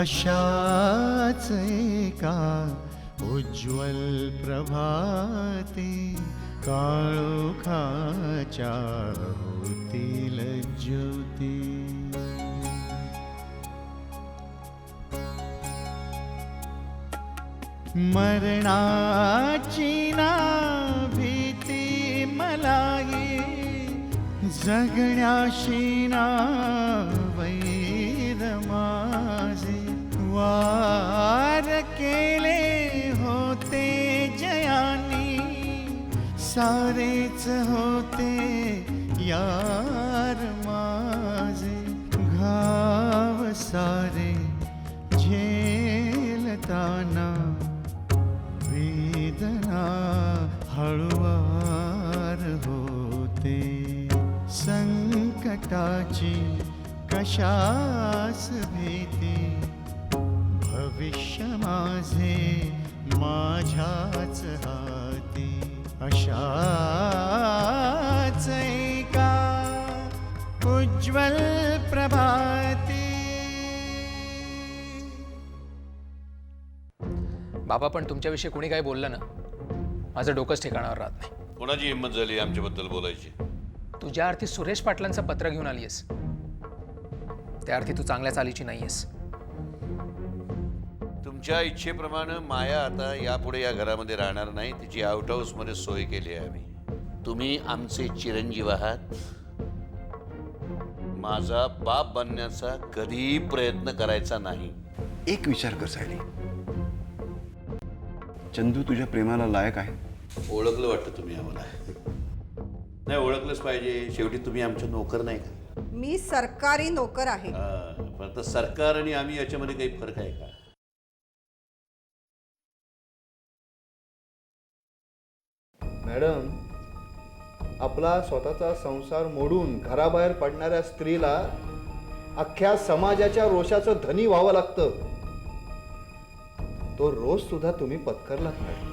अशाच एका उज्ज्वल प्रभाते काळोखाच्या होतील ज्योती. मरणाची ना भीती मलाही जगण्याशी ना वैर माझे. वार केले होते जयानी सारेच होते यार माझे. घाव सारे झेलताना वेदना हळुवार होते. संकटाची कशास भीती. भविष्य माझे माझ्याच हाती. अशाच एका उज्ज्वल प्रभाती. बाबा पण तुमच्याविषयी कोणी काही बोललं ना? माझं डोकंच ठिकाणावर राहत नाही. कोणाची हिंमत झाली आमच्याबद्दल बोलायची? तुझ्या अर्थी सुरेश पाटलांचं पत्र घेऊन आलीयस. त्या अर्थी तू चांगल्या चालीची नाहीयेस. तुमच्या इच्छेप्रमाणे माया आता यापुढे या घरामध्ये राहणार नाही. तिची आउट हाऊसमध्ये सोय केली आहे आम्ही. तुम्ही आमचे चिरंजीव आहात. माझा बाप बनण्याचा कधीही प्रयत्न करायचा नाही. एक विचार कर सायली. चंदू तुझ्या प्रेमाला लायक आहे. ओळखलं वाटतं तुम्ही आम्हाला. नाही ओळखलंच पाहिजे. शेवटी तुम्ही आमचे नोकर नाही का? मी सरकारी नोकर आहे. हा, पण आता सरकार आणि आम्ही याच्यामध्ये काही फरक आहे का? मॅडम आपला स्वतःचा संसार मोडून घराबाहेर पडणाऱ्या स्त्रीला अख्ख्या समाजाच्या रोषाचं धनी व्हावं लागतं. तो रोष सुद्धा तुम्ही पत्करलात मॅडम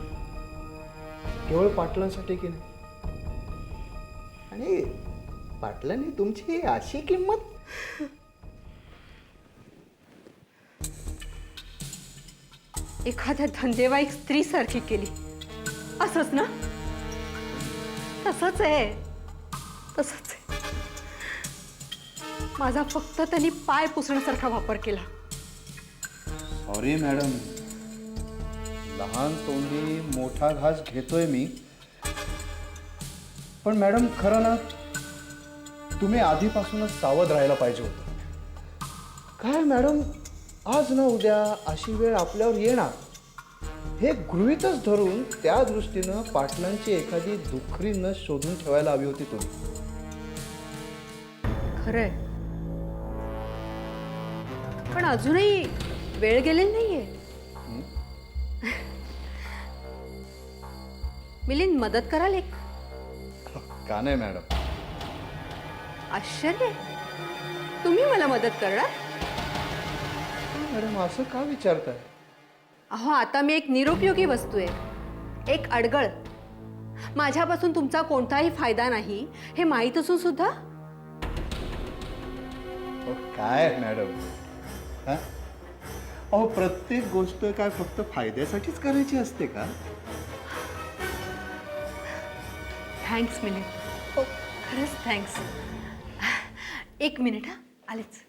केवळ पाटलांसाठी की नाही? आणि पाटलांनी तुमची अशी किंमत? एखाद्या धंदेवाईक स्त्रीसारखी केली. असंच ना? तसंच आहे. तसंच आहे. माझा फक्त त्यांनी पाय पुसण्यासारखा वापर केला. सॉरी मॅडम लहान तोंडी मोठा घास घेतोय मी. पण मॅडम खरं ना तुम्ही आधीपासूनच सावध राहायला पाहिजे होतं. काय मॅडम आज ना उद्या अशी वेळ आपल्यावर येणार? हे गृहीतच धरून त्या दृष्टीनं पाटलांची एखादी दुखरी नस शोधून ठेवायला हवी होती तुम्ही. खरंय. पण अजूनही वेळ गेलेली नाहीये. मिलिंद मदत कराल एक? का नाही मॅडम? आश्चर्य. तुम्ही मला मदत करणार? मॅडम असं का विचारताय? अहो आता मी एक निरुपयोगी वस्तू आहे. एक अडगळ. माझ्यापासून तुमचा कोणताही फायदा नाही हे माहीत असून सुद्धा? अहो, काय मॅडम? हा? अहो प्रत्येक गोष्ट काय फक्त फायद्यासाठीच करायची असते का? थँक्स मिलिंद. हो खरंच थँक्स. एक मिनिट हां. आलेच.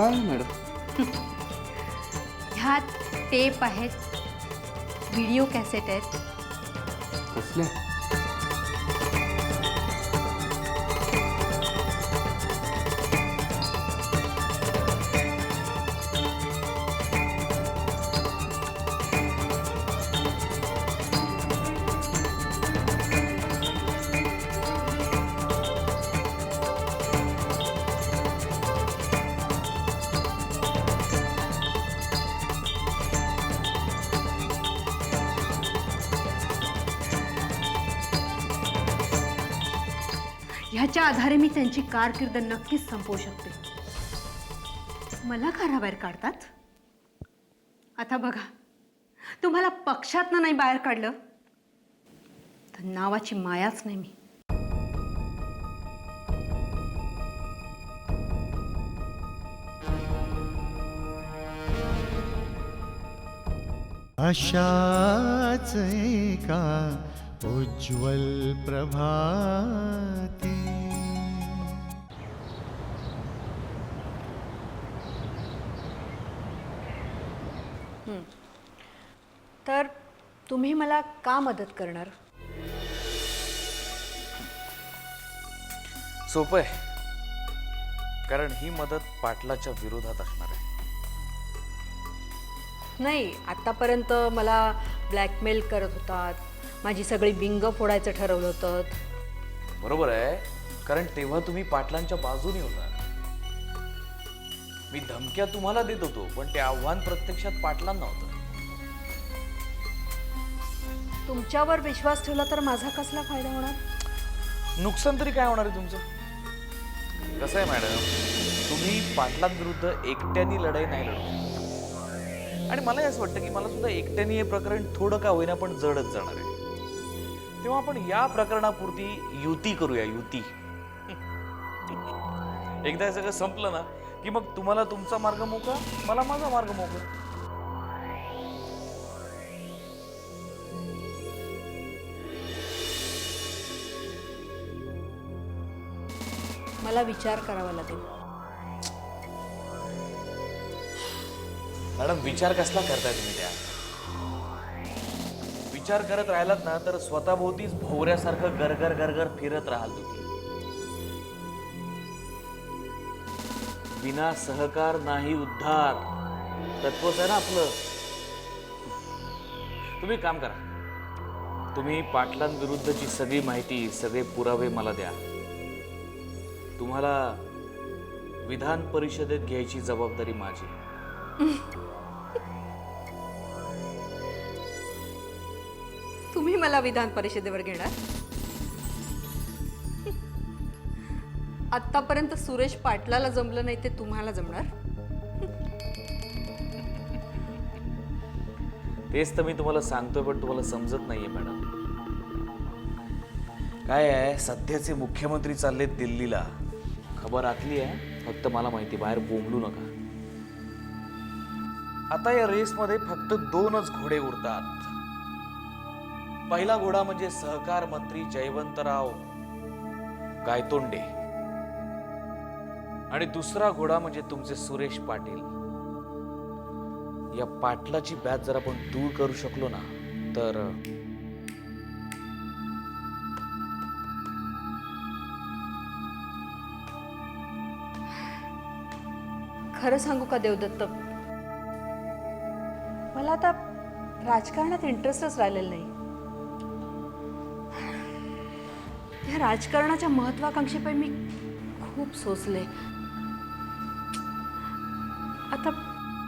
काय मॅडम? ह्यात टेप आहेत व्हिडिओ कॅसेट आहेत. कसल्या आधारे मी त्यांची कारकीर्द नक्कीच संपवू शकते. मला घराबाहेर काढतात? आता बघा. तुम्हाला पक्षातनं नाही बाहेर काढलं? तर नावाची मायाच नाही मी. अशाच एका उज्ज्वल प्रभाती तुम्ही मला का मदत करणार? सोपं आहे. कारण ही मदत पाटलाच्या विरोधात असणार आहे. नाही आत्तापर्यंत मला ब्लॅकमेल करत होतात. माझी सगळी बिंग फोडायचं ठरवलं होतं. बरोबर आहे. कारण तेव्हा तुम्ही पाटलांच्या बाजूने होता मी धमक्या तुम्हाला देत होतो पण ते आव्हान प्रत्यक्षात पाटलांना होतं. तुमच्यावर विश्वास ठेवला तर माझा कसला फायदा होणार? नुकसान तरी काय होणार आहे तुमचं? कसं आहे मॅडम? तुम्ही पाटलांविरुद्ध एकट्याने लढाई नाही लढू आणि मला असं वाटतं की मला सुद्धा एकट्याने हे प्रकरण थोडं का होईना पण जडच जाणार आहे. तेव्हा आपण या प्रकरणापुरती युती करूया युती. एकदा हे सगळं संपलं ना की मग तुम्हाला तुमचा मार्ग मोकळा मला माझा मार्ग मोकळा. मला विचार करावा लागेल. मॅडम विचार कसला करताय तुम्ही त्या? विचार करत राहिलात ना तर स्वतःभोवतीच भोवऱ्यासारखं गरगर गरगर फिरत राहाल तुम्ही. विना सहकार नाही उद्धार. तत्वच आहे ना आपलं. तुम्ही एक काम करा. तुम्ही पाटलांविरुद्धची सगळी माहिती सगळे पुरावे मला द्या. तुम्हाला विधान परिषदेत घ्यायची जबाबदारी माझी. तुम्ही मला विधान परिषदेवर घेणार? आत्तापर्यंत सुरेश पाटलाला जमलं नाही ते तुम्हाला जमणार? तेच तर मी तुम्हाला सांगतोय पण तुम्हाला समजत नाहीये मॅडम. काय आहे सध्याचे मुख्यमंत्री चाललेत दिल्लीला. खबर आतली आहे. फक्त मला माहिती बाहेर बोंबलू नका. आता या रेसमध्ये फक्त दोनच घोडे उरतात पहिला घोडा म्हणजे सहकार मंत्री जयवंतराव गायतोंडे. आणि दुसरा घोडा म्हणजे तुमचे सुरेश पाटील. या पाटलाची बॅच जर आपण दूर करू शकलो ना तर खरं सांगू का देवदत्त? मला आता राजकारणात इंटरेस्टच राहिलेला नाही. या राजकारणाच्या महत्वाकांक्षेपै मी खूप सोचले आता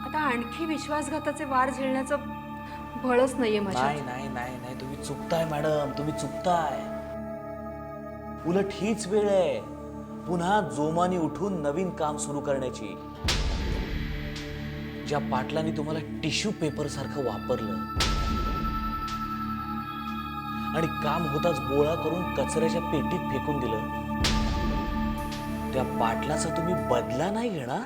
आता आणखी विश्वासघाताचे वार झेलण्याचं बळच नाहीये माझ्या नाही नाही नाही नाही. तुम्ही चुकताय मॅडम. तुम्ही चुकताय. उलट हीच वेळ आहे. पुन्हा जोमाने उठून नवीन काम सुरू करण्याची. ज्या पाटलांनी तुम्हाला टिश्यू पेपर सारखं वापरलं. आणि काम होताच गोळा करून कचऱ्याच्या पेटीत फेकून दिलं. त्या पाटलाचा तुम्ही बदला नाही घेणार?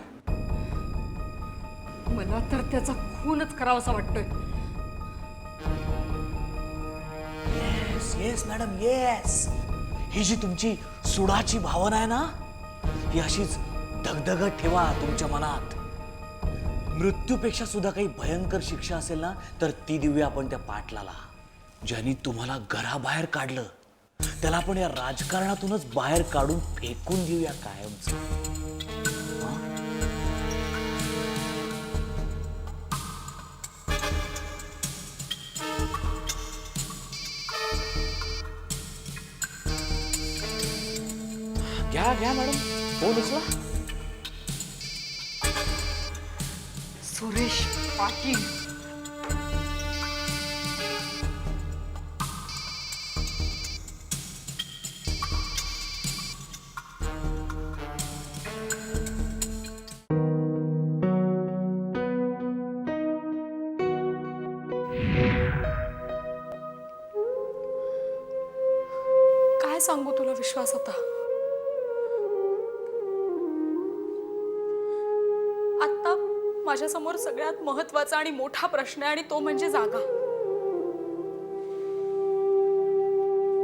मला तर त्याचा खूनच करावासा वाटतोय. येस येस मॅडम येस ही जी तुमची सुडाची भावना आहे ना ही अशीच धगधगत ठेवा तुमच्या मनात. मृत्यूपेक्षा सुद्धा काही भयंकर शिक्षा असेल ना तर ती देऊया आपण त्या पाटलाला. ज्यांनी तुम्हाला घराबाहेर काढलं त्याला आपण या राजकारणातूनच बाहेर काढून फेकून देऊया कायमच. घ्या घ्या मॅडम. फोन उचला. सुरेश पाटील. काय सांगू तुला विश्वास आता? माझ्यासमोर सगळ्यात महत्त्वाचा आणि मोठा प्रश्न आहे आणि तो म्हणजे जागा.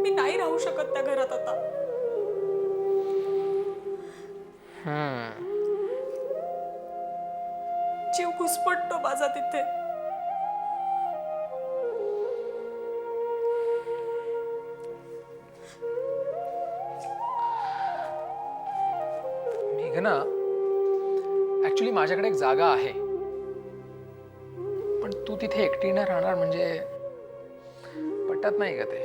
मी नाही राहू शकत त्या घरात आता. जीव घुसपटतो माझा तिथे. मेघना ऍक्च्युली माझ्याकडे एक जागा आहे. तिथे एकटीनं राहणार म्हणजे पटत नाही का ते.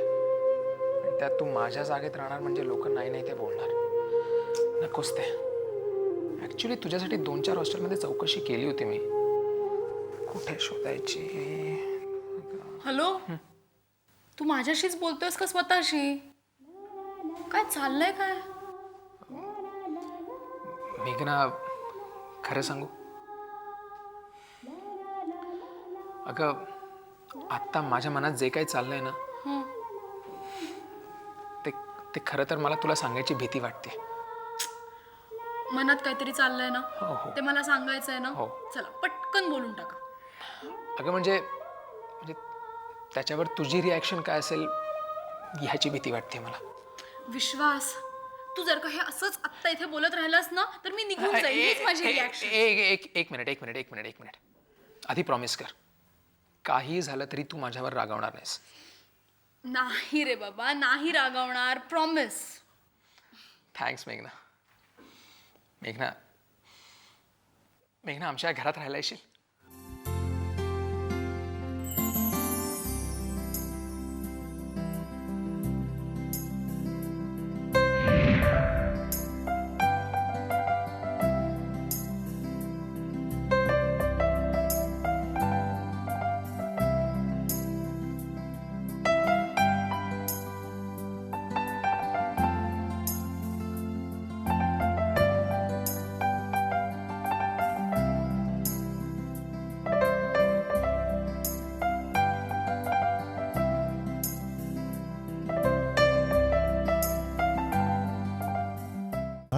त्यात तू माझ्या जागेत राहणार म्हणजे लोक नाही नाही ते बोलणार. नकोच ते. ऍक्च्युली तुझ्यासाठी दोन चार हॉस्टेलमध्ये चौकशी केली होती मी. कुठे शोधायची? हॅलो? तू माझ्याशीच बोलतोयस का स्वतःशी? काय चाललंय काय? मेघना खरं सांगू? अगं आत्ता माझ्या मनात जे काही चाललंय ना ते ते खरं तर मला तुला सांगायची भीती वाटते. मनात काहीतरी चाललंय ना हो हो. ते मला सांगायचं आहे ना हो. चला पटकन बोलून टाका. अगं म्हणजे म्हणजे त्याच्यावर तुझी रिॲक्शन काय असेल ह्याची भीती वाटते मला. विश्वास तू जर का हे असंच आत्ता इथे बोलत राहिलास ना तर मी निघून जाईल हीच माझी ए- रिॲक्शन ए- एक एक मिनिट एक मिनिट एक मिनिट एक मिनिट. आधी प्रॉमिस कर. काही झालं तरी तू माझ्यावर रागावणार नाहीस. नाही रे बाबा नाही रागावणार प्रॉमिस थँक्स मेघना. मेघना मेघना आमच्या घरात राहायला येशील?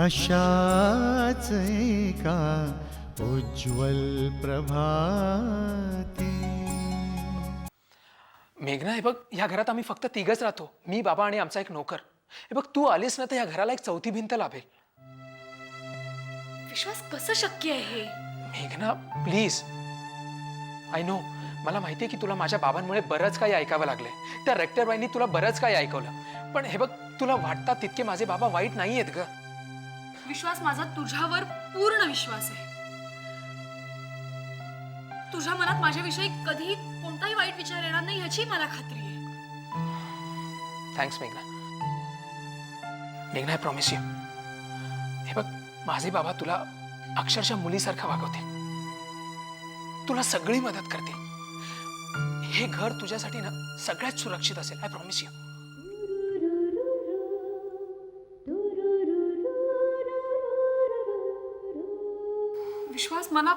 अशाच एका उज्ज्वल प्रभाती. मेघना हे बघ ह्या घरात आम्ही फक्त तिघच राहतो. मी बाबा आणि आमचा एक नोकर. हे बघ तू आलीस ना तर ह्या घराला एक चौथी भिंत लाभेल. विश्वास कसं शक्य आहे हे? मेघना प्लीज. आय नो मला माहिती आहे की तुला माझ्या बाबांमुळे बरंच काही ऐकावं लागलंय. त्या रेक्टर बाईंनी तुला बरंच काही ऐकवलं. पण हे बघ तुला वाटतात तितके माझे बाबा वाईट नाही आहेत ग. विश्वास माझा तुझ्यावर पूर्ण विश्वास आहे. तुझ्या मनात माझ्याविषयी कधीही कोणताही वाईट विचार येणार नाही ह्याची मला खात्री आहे. थँक्स मेघना मेघना आय प्रॉमिस यू हे बघ माझे बाबा तुला अक्षरशः मुलीसारखं वागवते तुला सगळी मदत करते हे घर तुझ्यासाठी ना सगळ्यात सुरक्षित असेल आय प्रॉमिस यू मला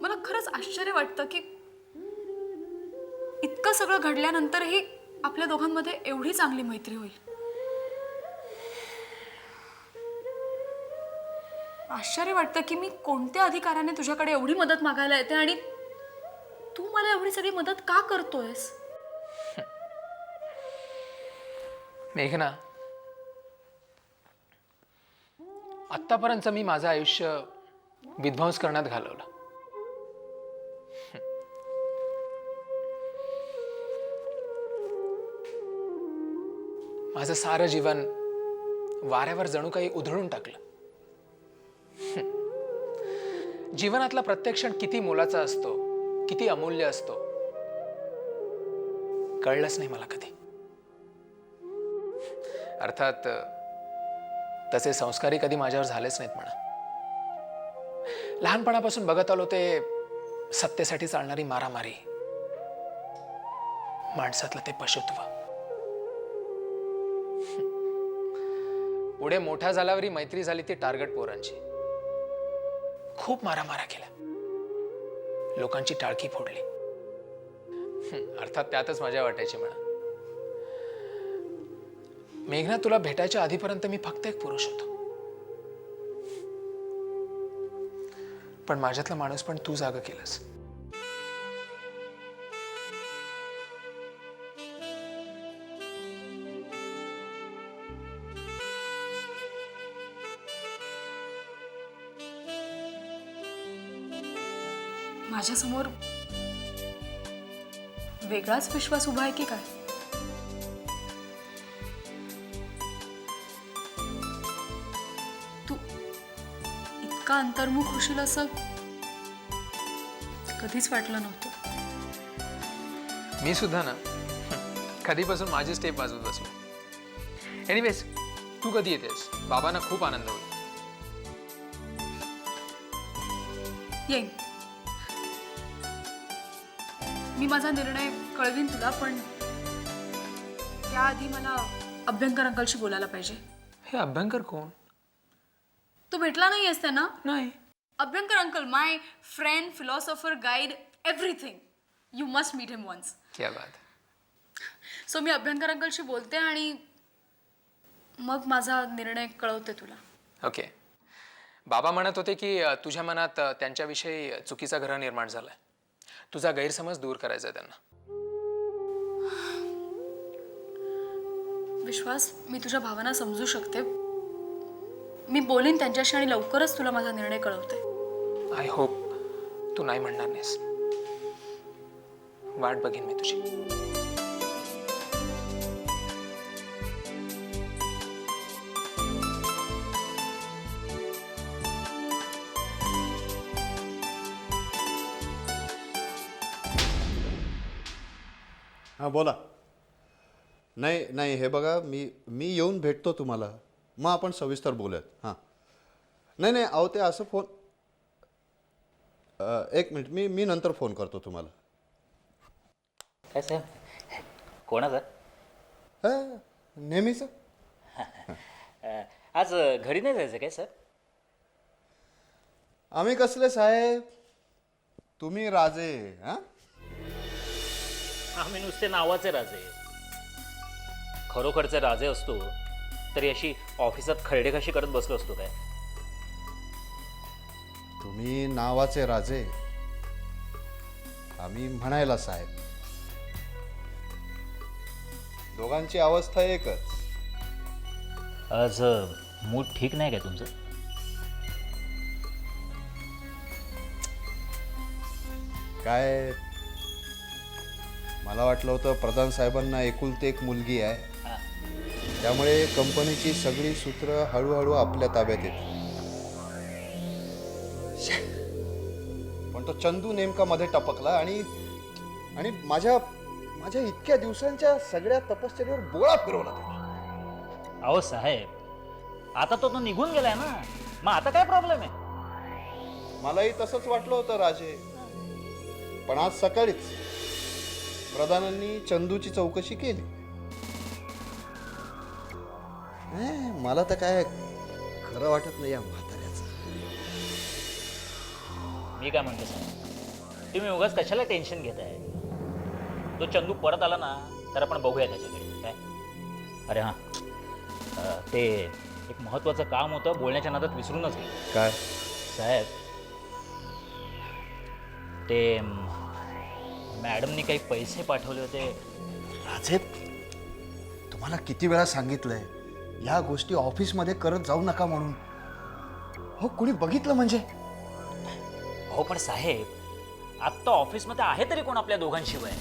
मला खरंच आश्चर्य वाटतं की इतकं सगळं घडल्यानंतरही आपल्या दोघांमध्ये एवढी चांगली मैत्री होईल. आश्चर्य वाटतं की मी कोणत्या अधिकाराने तुझ्याकडे एवढी मदत मागायला येते आणि तू मला एवढी सगळी मदत का करतोयस? मेघना आतापर्यंत मी माझं आयुष्य विध्वंस करण्यात घालवलं. माझं सारं जीवन वाऱ्यावर जणू काही उधळून टाकलं. जीवनातला प्रत्येक क्षण किती मोलाचा असतो किती अमूल्य असतो कळलंच नाही मला कधी. अर्थात तसे संस्कारही कधी माझ्यावर झालेच नाहीत म्हणा. लहानपणापासून बघत आलो ते सत्तेसाठी चालणारी मारामारी. माणसातलं ते पशुत्व. पुढे मोठा झाल्यावरही मैत्री झाली ती टार्गेट पोरांची. खूप मारामारा केला लोकांची टाळकी फोडली. अर्थात त्यातच मजा वाटायची म्हणा. मेघना तुला भेटायच्या आधीपर्यंत मी फक्त एक पुरुष होतो. पण माझ्यातला माणूस पण तू जागा केलंस. माझ्यासमोर वेगळाच विश्वास उभा आहे की काय? इतका अंतर्मुख होशील असं कधीच वाटलं नव्हतं. मी सुद्धा ना कधीपासून माझी स्टेप वाजवत बसलो एनिवेज तू कधी येतेस? बाबांना खूप आनंद होईल. येईन. मी माझा निर्णय कळवीन तुला पण त्याआधी मला अभ्यंकर अंकलशी बोलायला पाहिजे. हे अभ्यंकर कोण? तू भेटला नाही आहेस त्यांना? नाही. Abhyankar uncle my friend philosopher guide everything you must meet him once क्या बात सो मी अभ्यंकर अंकलशी बोलते आणि मग माझा निर्णय कळवते तुला. ओके बाबा म्हणत होते की अ, तुझ्या मनात अ, त्यांच्याविषयी चुकीचा ग्रह निर्माण झालाय. तुझा गैरसमज दूर करायचा आहे त्यांना. विश्वास मी तुझ्या भावना समजू शकते. मी बोलीन त्यांच्याशी आणि लवकरच तुला माझा निर्णय कळवते. आय होप तू नाही म्हणणार नाहीस. वाट बघेन मी तुझी. हां बोला. नाही नाही हे बघा मी मी येऊन भेटतो तुम्हाला. मग आपण सविस्तर बोलूयात. हां. नाही नाही अहो ते असं फोन अ, एक मिनिट मी मी नंतर फोन करतो तुम्हाला. काय साहेब कोणाचा हां नेहमीचं अं, आज घरी नाही जायचं काय सर? आम्ही कसले साहेब? तुम्ही राजे हां? आम्ही नुसते नावाचे राजे. खरोखरचे राजे असतो. तरी अशी ऑफिसात खरडे कशी करत बसलो असतो काय? तुम्ही नावाचे राजे. आम्ही म्हणायला साहेब. दोघांची अवस्था एकच. आज मूड ठीक नाही काय तुमचं? काय? मला वाटलं होतं प्रधान साहेबांना एकुलते एक मुलगी आहे. त्यामुळे कंपनीची सगळी सूत्र हळूहळू आपल्या ताब्यात येते पण तो चंदू नेमका मध्ये टपकला आणि आणि माझ्या माझ्या इतक्या दिवसांच्या सगळ्या तपश्चर्यावर बोळा फिरवला त्याने. अहो साहेब आता तो तो निघून गेलाय ना. मग आता काय प्रॉब्लेम आहे? मलाही तसंच वाटलं होतं राजे. पण आज सकाळीच प्रधानांनी चंदूची चौकशी केली. नाही, मला तर काय खरं वाटत नाही या म्हाताऱ्याचं. मी काय म्हणतो साहेब तुम्ही उगाच कशाला टेन्शन घेताय? तो चंदू परत आला ना तर आपण बघूया त्याच्याकडे काय? अरे हां. अं, ते एक महत्त्वाचं काम होतं बोलण्याच्या नादात विसरूनच गेलो. काय? साहेब ते म, मॅडमनी काही पैसे पाठवले होते. राजे तुम्हाला किती वेळा सांगितलंय? या गोष्टी ऑफिसमध्ये करत जाऊ नका म्हणून. हो कुणी बघितलं म्हणजे? हो पण साहेब आत्ता ऑफिसमध्ये आहे तरी कोण आपल्या दोघांशिवाय?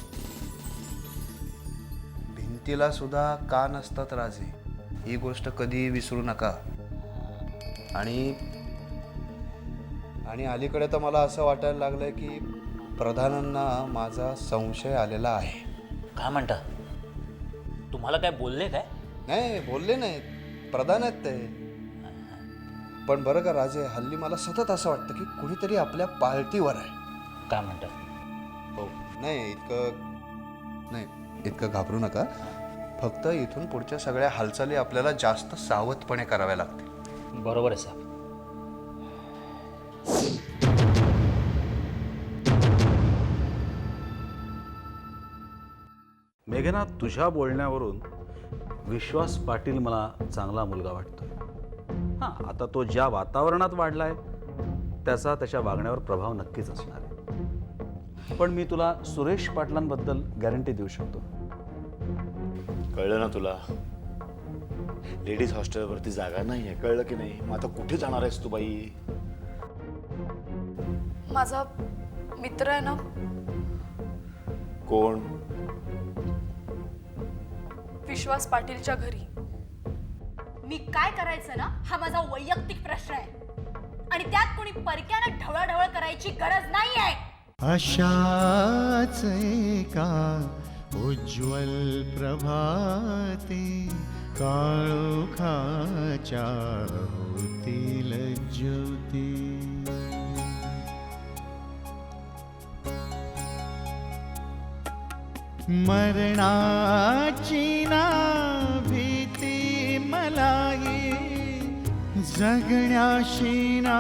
भिंतीला सुद्धा कान असतात राजे? ही गोष्ट कधी विसरू नका. आणि आणि अलीकडे तर मला असं वाटायला लागलंय की प्रधानांना माझा संशय आलेला आहे. काय म्हणता? तुम्हाला काय बोलले काय? नाही बोलले नाहीत प्रधान आहेत ते. पण बरं का राजे हल्ली मला सतत असं वाटतं की कुणीतरी आपल्या पार्टीवर आहे. काय म्हणता? हो. नाही इतकं नाही इतकं घाबरू नका. फक्त इथून पुढच्या सगळ्या हालचाली आपल्याला जास्त सावधपणे कराव्या लागतील. बरोबर आहे साहेब. मेघना तुझ्या बोलण्यावरून विश्वास पाटील मला चांगला मुलगा वाटतोय. हां आता तो ज्या वातावरणात वाढलाय त्याचा त्याच्या वागण्यावर प्रभाव नक्कीच असणार आहे. पण मी तुला सुरेश पाटलांबद्दल गॅरंटी देऊ शकतो. कळलं ना तुला? लेडीज हॉस्टेलवरती जागा नाही आहे कळलं की नाही? मग आता कुठे जाणार आहेस तू बाई? माझा मित्र आहे ना? कोण? विश्वास पाटीलच्या घरी. मी काय करायचं ना हा माझा वैयक्तिक प्रश्न आहे. आणि त्यात कोणी परक्यानं ढवळाढवळ करायची गरज नाही आहे अशाच एका उज्ज्वल प्रभाते काळोखाच्या होतील ज्योती. मरणाची ना भीती मलाही जगण्याशी ना